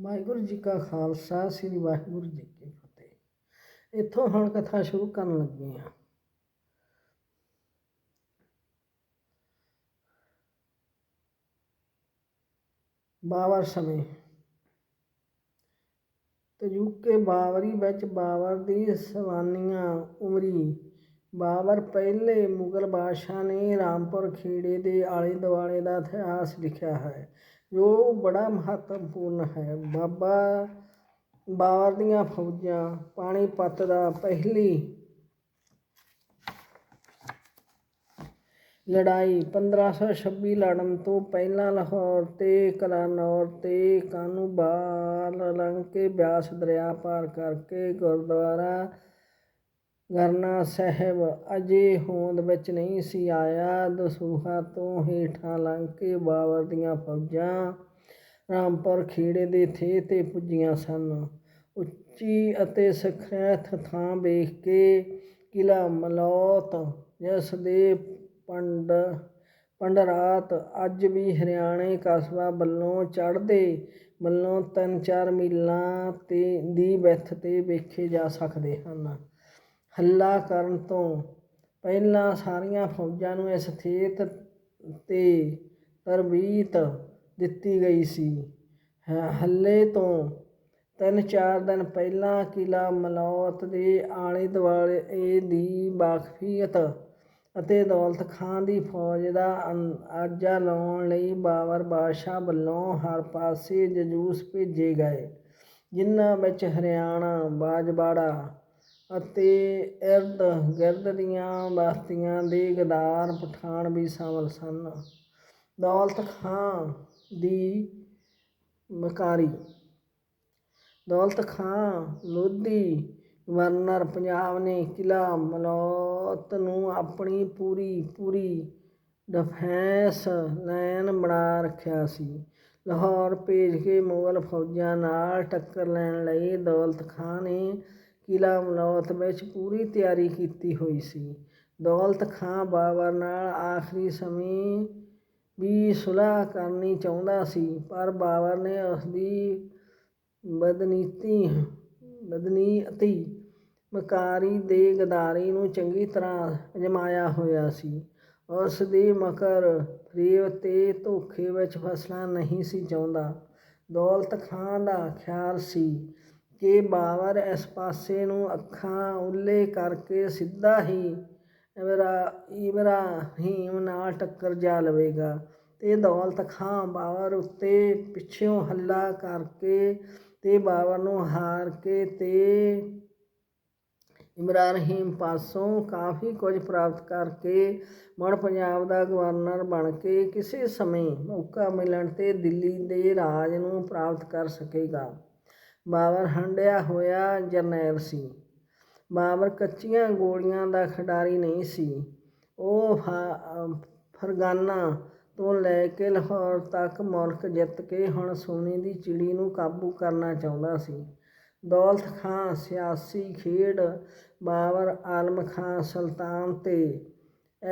ਵਾਹਿਗੁਰੂ ਜੀ ਕਾ ਖਾਲਸਾ, ਸ੍ਰੀ ਵਾਹਿਗੁਰੂ ਜੀ ਕੀ ਫਤਿਹ। ਇੱਥੋਂ ਹੁਣ ਕਥਾ ਸ਼ੁਰੂ ਕਰਨ ਲੱਗੇ ਹਾਂ। ਬਾਬਰ ਸਮੇਂ। ਤਜੁਕੇ ਬਾਵਰੀ ਵਿੱਚ ਬਾਬਰ ਦੀ ਸਵਾਨੀਆਂ ਉਮਰੀ। ਬਾਬਰ ਪਹਿਲੇ ਮੁਗਲ ਬਾਦਸ਼ਾਹ ਨੇ ਰਾਮਪੁਰ ਖੇੜੇ ਦੇ ਆਲੇ ਦੁਆਲੇ ਦਾ ਇਤਿਹਾਸ ਲਿਖਿਆ ਹੈ। ਜੋ ਬੜਾ ਮਹੱਤਵਪੂਰਨ ਹੈ। ਬਾਬਾ ਬਾਬਰ ਦੀਆਂ ਫੌਜਾਂ ਪਾਣੀਪਤ ਦਾ ਪਹਿਲੀ ਲੜਾਈ 1526 ਲੜਨ ਤੋਂ ਪਹਿਲਾਂ ਲਾਹੌਰ ਤੇ ਕਲਾਨੌਰ ਤੇ ਕਾਨੂੰਬਾਲ ਲੰਘ ਕੇ ਬਿਆਸ ਦਰਿਆ ਪਾਰ ਕਰਕੇ ਗੁਰਦੁਆਰਾ ਗਰਨਾ ਸਾਹਿਬ, ਅਜੇ ਹੋਂਦ ਵਿੱਚ ਨਹੀਂ ਸੀ ਆਇਆ। ਦਸੂਹਾ ਤੋਂ ਹੇਠਾਂ ਲੰਘ ਕੇ ਬਾਬਰ ਦੀਆਂ ਫੌਜਾਂ ਰਾਮਪੁਰ ਖੇੜੇ ਦੇ ਥੇ ਤੇ ਪੁੱਜੀਆਂ ਸਨ। ਉੱਚੀ ਅਤੇ ਸਖਰੈਤ ਥਾਂ ਵੇਖ ਕੇ ਕਿਲਾ ਮਲੌਤ, ਜਿਸ ਦੇ ਪੰਡ, ਪੰਡਰਾਤ ਅੱਜ ਵੀ ਹਰਿਆਣੇ ਕਸਬਾ ਵੱਲੋਂ ਚੜ੍ਹਦੇ ਵੱਲੋਂ ਤਿੰਨ ਚਾਰ ਮੀਲਾਂ ਤੇ ਦੀ ਵਿੱਥ ਤੇ ਵੇਖੇ ਜਾ ਸਕਦੇ ਹਨ। ਹੱਲਾ ਕਰਨ ਤੋਂ ਪਹਿਲਾਂ ਸਾਰੀਆਂ ਫੌਜਾਂ ਨੂੰ ਇਸ ਖੇਤ ਤੇ ਤਰਬੀਤ ਦਿੱਤੀ ਗਈ ਸੀ। ਹੱਲੇ ਤੋਂ ਤਿੰਨ ਚਾਰ ਦਿਨ ਪਹਿਲਾਂ ਕਿਲਾ ਮਲੌਤ ਦੇ ਆਲੇ ਦੁਆਲੇ ਦੀ ਵਾਕਫੀਅਤ ਅਤੇ ਦੌਲਤ ਖਾਨ ਦੀ ਫੌਜ ਦਾ ਅੰਦਾਜ਼ਾ ਲਾਉਣ ਲਈ ਬਾਬਰ ਬਾਦਸ਼ਾਹ ਵੱਲੋਂ ਹਰ ਪਾਸੇ ਜਜੂਸ ਭੇਜੇ ਗਏ, ਜਿਨ੍ਹਾਂ ਵਿੱਚ ਹਰਿਆਣਾ, ਬਾਜਵਾੜਾ ਅਤੇ ਇਰਦ ਗਿਰਦ ਦੀਆਂ ਬਸਤੀਆਂ ਦੇ ਗਦਾਰ ਪਠਾਣ ਵੀ ਸ਼ਾਮਲ ਸਨ। ਦੌਲਤ ਖਾਂ ਦੀ ਮਕਾਰੀ। ਦੌਲਤ ਖਾਂ ਲੋਧੀ ਗਵਰਨਰ ਪੰਜਾਬ ਨੇ ਕਿਲਾ ਮਲੌਤ ਨੂੰ ਆਪਣੀ ਪੂਰੀ ਪੂਰੀ ਡਿਫੈਂਸ ਲਾਈਨ ਬਣਾ ਰੱਖਿਆ ਸੀ। ਲਾਹੌਰ ਭੇਜ ਕੇ ਮੁਗਲ ਫੌਜਾਂ ਨਾਲ ਟੱਕਰ ਲੈਣ ਲਈ ਦੌਲਤ ਖਾਂ ਨੇ ਕਿਲ੍ਹਾ ਮਨੌਤ ਵਿੱਚ ਪੂਰੀ ਤਿਆਰੀ ਕੀਤੀ ਹੋਈ ਸੀ। ਦੌਲਤ ਖਾਂ ਬਾਬਰ ਨਾਲ ਆਖਰੀ ਸਮੇਂ ਵੀ ਸੁਲ੍ਹਾ ਕਰਨੀ ਚਾਹੁੰਦਾ ਸੀ, ਪਰ ਬਾਬਰ ਨੇ ਉਸਦੀ ਬਦਨੀਤੀ, ਬਦਨੀਅਤੀ ਮਕਾਰੀ ਦੇ ਗਦਾਰੀ ਨੂੰ ਚੰਗੀ ਤਰ੍ਹਾਂ ਅਜਮਾਇਆ ਹੋਇਆ ਸੀ। ਉਸ ਦੀ ਮਕਰ ਫਰੇਬ ਤੇ ਧੋਖੇ ਵਿੱਚ ਫਸਣਾ ਨਹੀਂ ਸੀ ਚਾਹੁੰਦਾ। ਦੌਲਤ ਖਾਂ ਦਾ ਖਿਆਲ ਸੀ ਕਿ ਬਾਵਰ ਇਸ ਪਾਸੇ ਨੂੰ ਅੱਖਾਂ ਉੱਲੇ ਕਰਕੇ ਸਿੱਧਾ ਹੀ ਇਬਰਾ ਇਬਰਾਹੀਮ ਨਾਲ ਟੱਕਰ ਜਾ ਲਵੇਗਾ। ਤੇ ਦੌਲਤ ਖਾਂ ਬਾਵਰ ਉੱਤੇ ਪਿੱਛੋਂ ਹੱਲਾ ਕਰਕੇ ਤੇ ਬਾਵਰ ਨੂੰ ਹਾਰ ਕੇ ਤੇ ਇਬਰਾਹੀਮ ਪਾਸੋਂ ਕਾਫੀ ਕੁਝ ਪ੍ਰਾਪਤ ਕਰਕੇ ਮੁੜ ਪੰਜਾਬ ਦਾ ਗਵਰਨਰ ਬਣ ਕੇ ਕਿਸੇ ਸਮੇਂ ਮੌਕਾ ਮਿਲਣ ਤੇ ਦਿੱਲੀ ਦੇ ਰਾਜ ਨੂੰ ਪ੍ਰਾਪਤ ਕਰ ਸਕੇਗਾ। ਬਾਬਰ ਹੰਢਿਆ ਹੋਇਆ ਜਰਨੈਲ ਸੀ। ਬਾਬਰ ਕੱਚੀਆਂ ਗੋਲੀਆਂ ਦਾ ਖਿਡਾਰੀ ਨਹੀਂ ਸੀ। ਉਹ ਫ- ਫਰਗਾਨਾ ਤੋਂ ਲੈ ਕੇ ਲਾਹੌਰ ਤੱਕ ਮੁਲਕ ਜਿੱਤ ਕੇ ਹੁਣ ਸੋਨੇ ਦੀ ਚਿੜੀ ਨੂੰ ਕਾਬੂ ਕਰਨਾ ਚਾਹੁੰਦਾ ਸੀ। ਦੌਲਤ ਖਾਂ ਸਿਆਸੀ ਖੇਡ ਬਾਬਰ ਆਲਮ ਖਾਂ ਸੁਲਤਾਨ ਤੇ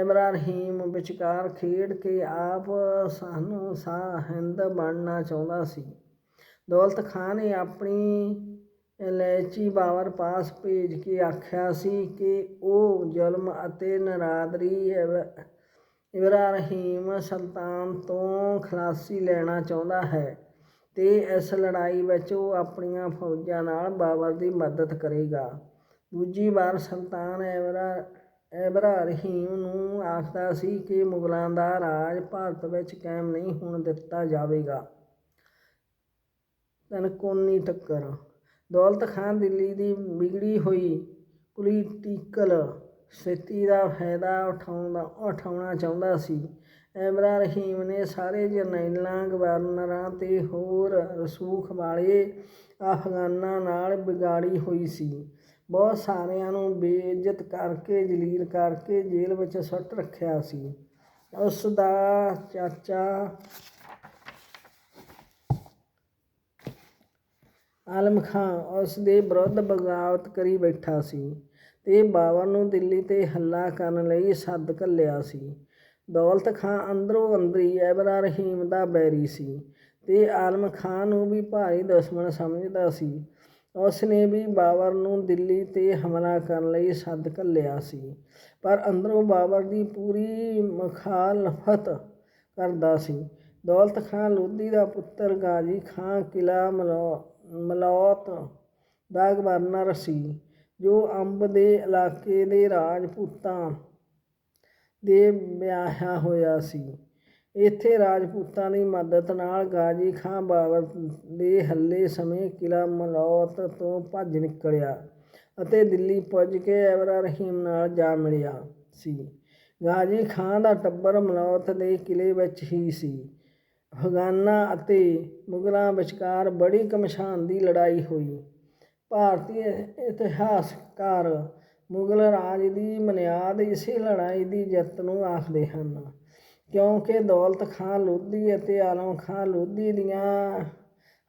ਇਬਰਾਹੀਮ ਵਿਚਕਾਰ ਖੇਡ ਕੇ ਆਪ ਸਾਨੂੰ ਸਾਹ ਹਿੰਦ ਬਣਨਾ ਚਾਹੁੰਦਾ ਸੀ। ਦੌਲਤ ਖਾਂ ਨੇ ਆਪਣੀ ਇਲਾਇਚੀ ਬਾਬਰ ਪਾਸ ਭੇਜ ਕੇ ਆਖਿਆ ਸੀ ਕਿ ਉਹ ਜ਼ੁਲਮ ਅਤੇ ਨਰਾਦਰੀ ਇਬਰਾ ਰਹੀਮ ਸੁਲਤਾਨ ਤੋਂ ਖਲਾਸੀ ਲੈਣਾ ਚਾਹੁੰਦਾ ਹੈ ਤੇ ਇਸ ਲੜਾਈ ਵਿੱਚ ਉਹ ਆਪਣੀਆਂ ਫੌਜਾਂ ਨਾਲ ਬਾਬਰ ਦੀ ਮਦਦ ਕਰੇਗਾ। ਦੂਜੀ ਵਾਰ ਸੁਲਤਾਨ ਇਬਰਾ ਰਹੀਮ ਨੂੰ ਆਖਦਾ ਸੀ ਕਿ ਮੁਗਲਾਂ ਦਾ ਰਾਜ ਭਾਰਤ ਵਿੱਚ ਕਾਇਮ ਨਹੀਂ ਹੋਣ ਦਿੱਤਾ ਜਾਵੇਗਾ। ਤਨਕੋਨੀ ਟੱਕਰ। ਦੌਲਤ ਖਾਨ ਦਿੱਲੀ ਦੀ ਵਿਗੜੀ ਹੋਈ ਪੋਲੀਟੀਕਲ ਸਥਿਤੀ ਦਾ ਫਾਇਦਾ ਉਠਾਉਂਦਾ, ਉਠਾਉਣਾ ਚਾਹੁੰਦਾ ਸੀ। ਇਬਰਾਹੀਮ ਨੇ ਸਾਰੇ ਜਰਨੈਲਾਂ, ਗਵਰਨਰਾਂ ਤੇ ਹੋਰ ਰਸੂਖ ਵਾਲੇ ਅਫਗਾਨਾਂ ਨਾਲ ਵਿਗਾੜੀ ਹੋਈ ਸੀ। ਬਹੁਤ ਸਾਰਿਆਂ ਨੂੰ ਬੇਇੱਜ਼ਤ ਕਰਕੇ, ਜਲੀਲ ਕਰਕੇ ਜੇਲ੍ਹ ਵਿੱਚ ਸੁੱਟ ਰੱਖਿਆ ਸੀ। ਉਸ ਦਾ ਚਾਚਾ ਆਲਮ ਖਾਂ, ਉਸ ਦੇ ਵਿਰੁੱਧ ਬਗਾਵਤ ਕਰੀ ਬੈਠਾ ਸੀ ਤੇ ਬਾਬਰ ਨੂੰ ਦਿੱਲੀ ਤੇ ਹੱਲਾ ਕਰਨ ਲਈ ਸੱਦ ਘੱਲਿਆ ਸੀ। ਦੌਲਤ ਖਾਂ ਅੰਦਰੋਂ ਅੰਦਰੀ ਐਬਰਾ ਰਹੀਮ ਦਾ ਬੈਰੀ ਸੀ ਤੇ ਆਲਮ ਖਾਨ ਨੂੰ ਵੀ ਭਾਰੀ ਦੁਸ਼ਮਣ ਸਮਝਦਾ ਸੀ। ਉਸ ਨੇ ਵੀ ਬਾਬਰ ਨੂੰ ਦਿੱਲੀ ਤੇ ਹਮਲਾ ਕਰਨ ਲਈ ਸੱਦ ਘੱਲਿਆ ਸੀ, ਪਰ ਅੰਦਰੋਂ ਬਾਬਰ ਦੀ ਪੂਰੀ ਮੁਖਾਲਫਤ ਕਰਦਾ ਸੀ। ਦੌਲਤ ਖਾਨ ਲੋਧੀ ਦਾ ਪੁੱਤਰ ਗਾਜੀ ਖਾਂ ਕਿਲਾ ਮਲੌ- ਮਲੌਤ ਦਾ ਗਵਰਨਰ ਸੀ ਜੋ ਅੰਬ ਦੇ ਇਲਾਕੇ ਦੇ ਰਾਜਪੂਤਾਂ ਦੇ ਵਿਆਹਿਆ ਹੋਇਆ ਸੀ। ਇੱਥੇ ਰਾਜਪੂਤਾਂ ਦੀ ਮਦਦ ਨਾਲ ਗਾਜੀ ਖਾਂ ਬਾਬਰ ਦੇ ਹੱਲੇ ਸਮੇਂ ਕਿਲਾ ਮਲੌਤ ਤੋਂ ਭੱਜ ਨਿਕਲਿਆ ਅਤੇ ਦਿੱਲੀ ਪੁੱਜ ਕੇ ਐਬਰਾ ਰਹੀਮ ਨਾਲ ਜਾ ਮਿਲਿਆ ਸੀ। ਗਾਜੀ ਖਾਂ ਦਾ ਟੱਬਰ ਮਲੌਤ ਦੇ ਕਿਲੇ ਵਿੱਚ ਹੀ ਸੀ। ਅਫਗਾਨਾਂ ਅਤੇ ਮੁਗਲਾਂ ਵਿਚਕਾਰ ਬੜੀ ਘਮਸਾਨ ਦੀ ਲੜਾਈ ਹੋਈ। ਭਾਰਤੀ ਇਤਿਹਾਸਕਾਰ ਮੁਗਲ ਰਾਜ ਦੀ ਬੁਨਿਆਦ ਇਸੇ ਲੜਾਈ ਦੀ ਜਿੱਤ ਨੂੰ ਆਖਦੇ ਹਨ, ਕਿਉਂਕਿ ਦੌਲਤ ਖਾਂ ਲੋਧੀ ਅਤੇ ਆਲਮ ਖਾਂ ਲੋਧੀ ਦੀਆਂ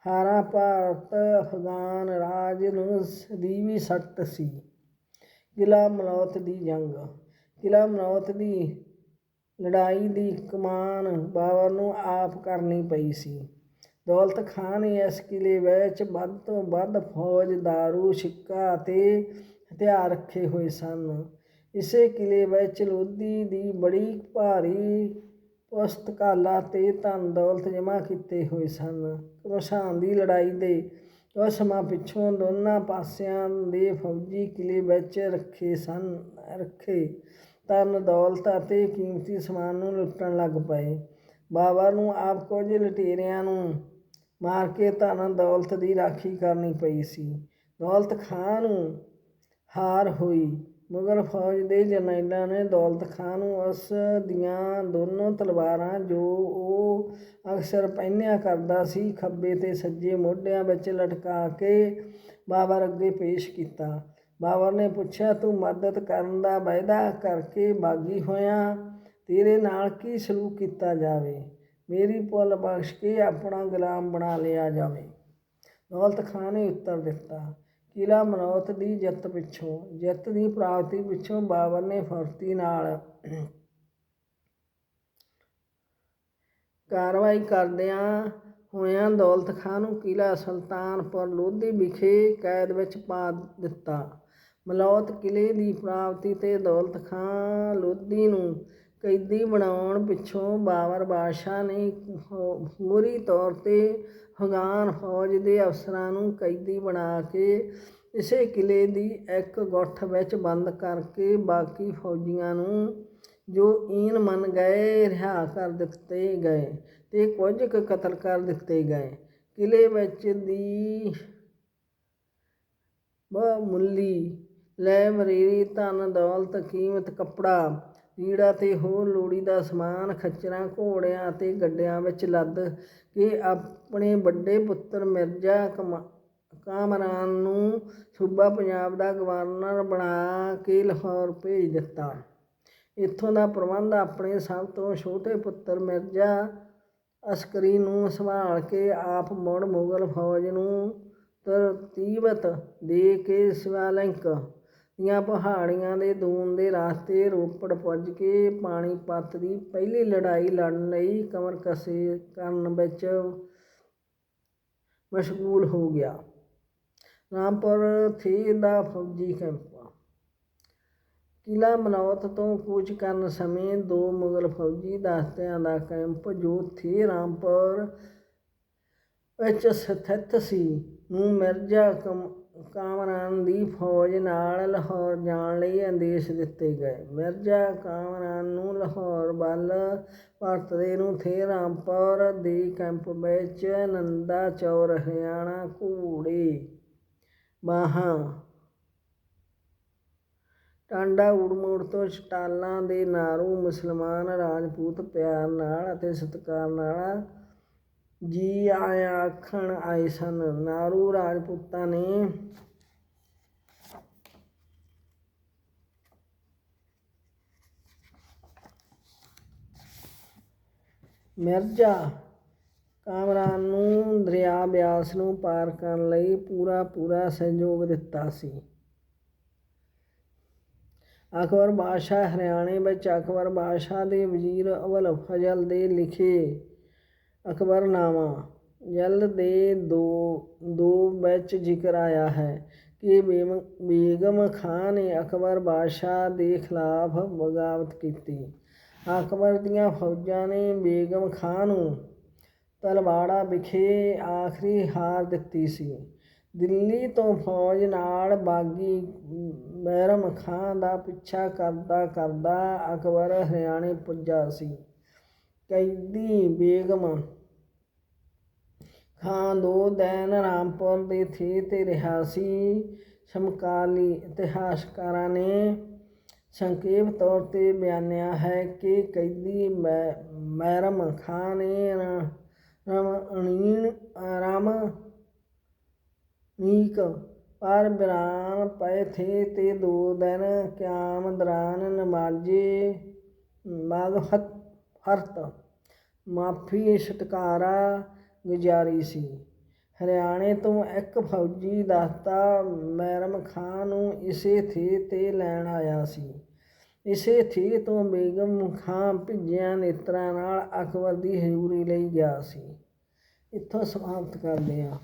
ਹਾਰਾਂ ਭਾਰਤ ਅਫਗਾਨ ਰਾਜ ਨੂੰ ਸਦੀਵੀ ਸੱਟ ਸੀ। ਕਿਲ੍ਹਾ ਮਲੌਤ ਦੀ ਜੰਗ, ਕਿਲ੍ਹਾ ਮਲੌਤ ਦੀ ਲੜਾਈ ਦੀ ਕਮਾਨ ਬਾਬਰ ਨੂੰ ਆਪ ਕਰਨੀ ਪਈ ਸੀ। ਦੌਲਤ ਖਾਨ ਇਸ ਕਿਲੇ ਵਿੱਚ ਵੱਧ ਤੋਂ ਵੱਧ ਫੌਜ, ਦਾਰੂ, ਸਿੱਕਾ ਅਤੇ ਹਥਿਆਰ ਰੱਖੇ ਹੋਏ ਸਨ। ਇਸੇ ਕਿਲੇ ਵਿੱਚ ਲੋਧੀ ਦੀ ਬੜੀ ਭਾਰੀ ਪੁਸਤਕਾਲਾ ਤੇ ਧਨ ਦੌਲਤ ਜਮ੍ਹਾਂ ਕੀਤੇ ਹੋਏ ਸਨ। ਘਮਸਾਨ ਦੀ ਲੜਾਈ ਦੇ ਉਹ ਸਮਾਂ ਪਿੱਛੋਂ ਦੋਨਾਂ ਪਾਸਿਆਂ ਦੇ ਫੌਜੀ ਕਿਲੇ ਵਿੱਚ ਰੱਖੇ ਸਨ, ਰੱਖੇ ਧਨ ਦੌਲਤ ਅਤੇ ਕੀਮਤੀ ਸਮਾਨ ਨੂੰ ਲੁੱਟਣ ਲੱਗ ਪਏ। ਬਾਬਾ ਨੂੰ ਆਪ ਕੁਝ ਲਟੇਰਿਆਂ ਨੂੰ ਮਾਰ ਕੇ ਧਨ ਦੌਲਤ ਦੀ ਰਾਖੀ ਕਰਨੀ ਪਈ ਸੀ। ਦੌਲਤ ਖਾਂ ਨੂੰ ਹਾਰ ਹੋਈ ਮੁਗਲ ਫੌਜ ਦੇ ਜਰਨੈਲਾਂ ਨੇ ਦੌਲਤ ਖਾਨ ਨੂੰ ਉਸ ਦੀਆਂ ਦੋਨੋਂ ਤਲਵਾਰਾਂ ਜੋ ਉਹ ਅਕਸਰ ਪਹਿਨਿਆ ਕਰਦਾ ਸੀ, ਖੱਬੇ ਤੇ ਸੱਜੇ ਮੋਢਿਆਂ ਵਿੱਚ ਲਟਕਾ ਕੇ ਬਾਬਰ ਅੱਗੇ ਪੇਸ਼ ਕੀਤਾ। ਬਾਬਰ ਨੇ ਪੁੱਛਿਆ, ਤੂੰ ਮਦਦ ਕਰਨ ਦਾ ਵਾਅਦਾ ਕਰਕੇ ਬਾਗੀ ਹੋਇਆ, ਤੇਰੇ ਨਾਲ ਕੀ ਸਲੂਕ ਕੀਤਾ ਜਾਵੇ? ਮੇਰੀ ਪੁੱਲ ਬਖਸ਼ ਕੇ ਆਪਣਾ ਗੁਲਾਮ ਬਣਾ ਲਿਆ ਜਾਵੇ। ਦੌਲਤ ਖਾਨ ਨੇ ਉੱਤਰ ਦਿੱਤਾ, ਕਿਲਾ ਮਨੌਤ ਦੀ ਜਿੱਤ ਪਿੱਛੋਂ, ਜਿੱਤ ਦੀ ਪ੍ਰਾਪਤੀ ਪਿੱਛੋਂ ਬਾਬਰ ਨੇ ਫੁਰਤੀ ਨਾਲ ਕਾਰਵਾਈ ਕਰਦਿਆਂ ਹੋਇਆਂ ਦੌਲਤ ਖਾਨ ਨੂੰ ਕਿਲਾ ਸੁਲਤਾਨਪੁਰ ਲੋਧੀ ਵਿਖੇ ਕੈਦ ਵਿੱਚ ਪਾ ਦਿੱਤਾ। ਮਲੌਤ ਕਿਲ੍ਹੇ ਦੀ ਪ੍ਰਾਪਤੀ ਤੇ ਦੌਲਤ ਖਾਂ ਲੋਧੀ ਨੂੰ ਕੈਦੀ ਬਣਾਉਣ ਪਿੱਛੋਂ ਬਾਬਰ ਬਾਦਸ਼ਾਹ ਨੇ ਮੋਰੀ ਤੌਰ ਤੇ ਅਫਗਾਨ ਫੌਜ ਦੇ ਅਫਸਰਾਂ ਨੂੰ ਕੈਦੀ ਬਣਾ ਕੇ ਇਸੇ ਕਿਲੇ ਦੀ ਇੱਕ ਗੁੱਠ ਵਿੱਚ ਬੰਦ ਕਰਕੇ ਬਾਕੀ ਫੌਜੀਆਂ ਨੂੰ ਜੋ ਈਨ ਮੰਨ ਗਏ, ਰਿਹਾ ਕਰ ਦਿੱਤੇ ਗਏ ਤੇ ਕੁਝ ਕੁ ਕਤਲ ਕਰ ਦਿੱਤੇ ਗਏ। ਕਿਲੇ ਵਿੱਚ ਦੀ ਬਹੁਮੁੱਲੀ ਲੈ ਮਰੀਰੀ ਧਨ ਦੌਲਤ ਕੀਮਤ ਕੱਪੜਾ ਲੀੜਾ ਤੇ ਹੋਰ ਲੋੜੀਦਾ ਸਮਾਨ, ਖੱਚਰਾਂ, ਘੋੜਿਆਂ ਅਤੇ ਗੱਡਿਆਂ ਵਿੱਚ ਲੱਦ ਕੇ ਆਪਣੇ ਵੱਡੇ ਪੁੱਤਰ ਮਿਰਜ਼ਾ ਕਮਾ, ਕਾਮਰਾਨ ਨੂੰ ਸੂਬਾ ਪੰਜਾਬ ਦਾ ਗਵਰਨਰ ਬਣਾ ਕੇ ਲਾਹੌਰ ਭੇਜ ਦਿੱਤਾ। ਇੱਥੋਂ ਦਾ ਪ੍ਰਬੰਧ ਆਪਣੇ ਸਭ ਤੋਂ ਛੋਟੇ ਪੁੱਤਰ ਮਿਰਜ਼ਾ ਅਸਕਰੀ ਨੂੰ ਸੰਭਾਲ ਕੇ ਆਪ ਮੁੜ ਮੁਗਲ ਫੌਜ ਨੂੰ ਤਰਤੀਬਤ ਦੇ ਕੇ ਸ਼ਿਵਾਲਿੰਕ ਦੀਆਂ ਪਹਾੜੀਆਂ ਦੇ ਦੂਨ ਦੇ ਰਾਸਤੇ ਰੋਪੜ ਪੁੱਜ ਕੇ ਪਾਣੀਪਤ ਦੀ ਪਹਿਲੀ ਲੜਾਈ ਲੜਨ ਲਈ ਕਮਰ ਕਸੇ ਕਰਨ ਵਿੱਚ ਮਸ਼ਗੂਲ ਹੋ ਗਿਆ। ਰਾਮਪੁਰ ਥੇ ਦਾ ਫੌਜੀ ਕੈਂਪ। ਕਿਲਾ ਮਨੌਤ ਤੋਂ ਕੂਚ ਕਰਨ ਸਮੇਂ ਦੋ ਮੁਗਲ ਫੌਜੀ ਦਸਤਿਆਂ ਦਾ ਕੈਂਪ, ਜੋ ਥੇ ਰਾਮਪੁਰ ਵਿੱਚ ਸਥਿਤ ਸੀ, ਨੂੰ ਮਿਰਜ਼ਾ ਕਮ ਕਾਮਰਾਨ ਦੀ ਫੌਜ ਨਾਲ ਲਾਹੌਰ ਜਾਣ ਲਈ ਆਦੇਸ਼ ਦਿੱਤੇ ਗਏ। ਮਿਰਜ਼ਾ ਕਾਮਰਾਨ ਨੂੰ ਲਾਹੌਰ ਵੱਲ ਪਰਤਦੇ ਨੂੰ ਥੇ ਰਾਮਪੁਰ ਦੇ ਕੈਂਪ ਵਿੱਚ ਨੰਦਾ ਚੌਰ, ਹਰਿਆਣਾ ਘੋੜੇ, ਬਾਹਾਂ, ਟਾਂਡਾ ਉੜਮੋੜ ਤੋਂ ਚਟਾਲਾਂ ਦੇ ਨਾਰੂ ਮੁਸਲਮਾਨ ਰਾਜਪੂਤ ਪਿਆਰ ਨਾਲ ਅਤੇ ਸਤਿਕਾਰ ਨਾਲ ਜੀ ਆਇਆ ਆਖਣ ਆਏ ਸਨ, ਨਾਰੂ ਰਾਜਪੂਤਾਂ ਨੇ ਮਿਰਜ਼ਾ ਕਾਮਰਾਨ ਨੂੰ ਦਰਿਆ ਬਿਆਸ ਨੂੰ ਪਾਰ ਕਰਨ ਲਈ ਪੂਰਾ ਪੂਰਾ ਸਹਿਯੋਗ ਦਿੱਤਾ ਸੀ। ਅਕਬਰ ਬਾਦਸ਼ਾਹ ਹਰਿਆਣੇ ਵਿੱਚ ਅਕਬਰ ਬਾਦਸ਼ਾਹ ਦੇ ਵਜ਼ੀਰ ਅਵਲ ਫਜ਼ਲ ਦੇ ਲਿਖੇ ਅਕਬਰਨਾਮਾ ਜਲ ਦੇ ਦੋ ਦੋ ਵਿੱਚ ਜ਼ਿਕਰ ਆਇਆ ਹੈ ਕਿ ਬੇਮ- ਬੇਗਮ ਖਾਂ ਨੇ ਅਕਬਰ ਬਾਦਸ਼ਾਹ ਦੇ ਖਿਲਾਫ ਬਗਾਵਤ ਕੀਤੀ। ਅਕਬਰ ਦੀਆਂ ਫੌਜਾਂ ਨੇ ਬੇਗਮ ਖਾਂ ਨੂੰ ਤਲਵਾੜਾ ਵਿਖੇ ਆਖਰੀ ਹਾਰ ਦਿੱਤੀ ਸੀ। ਦਿੱਲੀ ਤੋਂ ਫੌਜ ਨਾਲ ਬਾਗੀ ਬੈਰਮ ਖਾਂ ਦਾ ਪਿੱਛਾ ਕਰਦਾ ਕਰਦਾ ਅਕਬਰ ਹਰਿਆਣੇ ਪੁੱਜਾ ਸੀ। ਕੈਦੀ ਬੇਗਮ। ਖਾਂ ਦੋ ਦਿਨ ਰਾਮਪੁਰ ਦੇ ਥੇ ਤੇ ਰਿਹਾਸੀ ਸਮਕਾਲੀ ਇਤਿਹਾਸਕਾਰਾਂ ਨੇ। ਸੰਖੇਪ ਤੌਰ ਤੇ ਬਿਆਨਿਆ ਹੈ ਕਿ ਕੈਦੀ ਮੈ- ਮੈਰਮ ਖਾਂ ਨੇ ਰ- ਰਮਣੀਨ ਰਾਮ ਨੀਕ ਪਰ ਬਿਰਾਨ ਪਏ ਥੇ ਤੇ ਦੋ ਦਿਨ ਕਿਆਮ ਦੌਰਾਨ ਨਮਾਜ਼ੇ। ਮਗਫਤ ਹਰਤ। ਮਾਫੀ ਛਟਕਾਰਾ, ਗੁਜ਼ਾਰੀ ਸੀ। ਹਰਿਆਣੇ ਤੋਂ ਇੱਕ ਫੌਜੀ ਦਸਤਾ ਮੈਰਮ ਖਾਂ ਨੂੰ ਇਸੇ ਥੀ ਤੇ ਲੈਣ ਆਇਆ ਸੀ। ਇਸੇ ਥੀ ਤੋਂ ਬੇਗਮ ਖਾਂ ਭਿੱਜਿਆਂ ਨੇਤਰਾਂ ਨਾਲ ਅਕਬਰ ਦੀ ਹਜ਼ੂਰੀ ਲਈ ਗਿਆ ਸੀ। ਇੱਥੋਂ ਸਮਾਪਤ ਕਰਦੇ ਹਾਂ।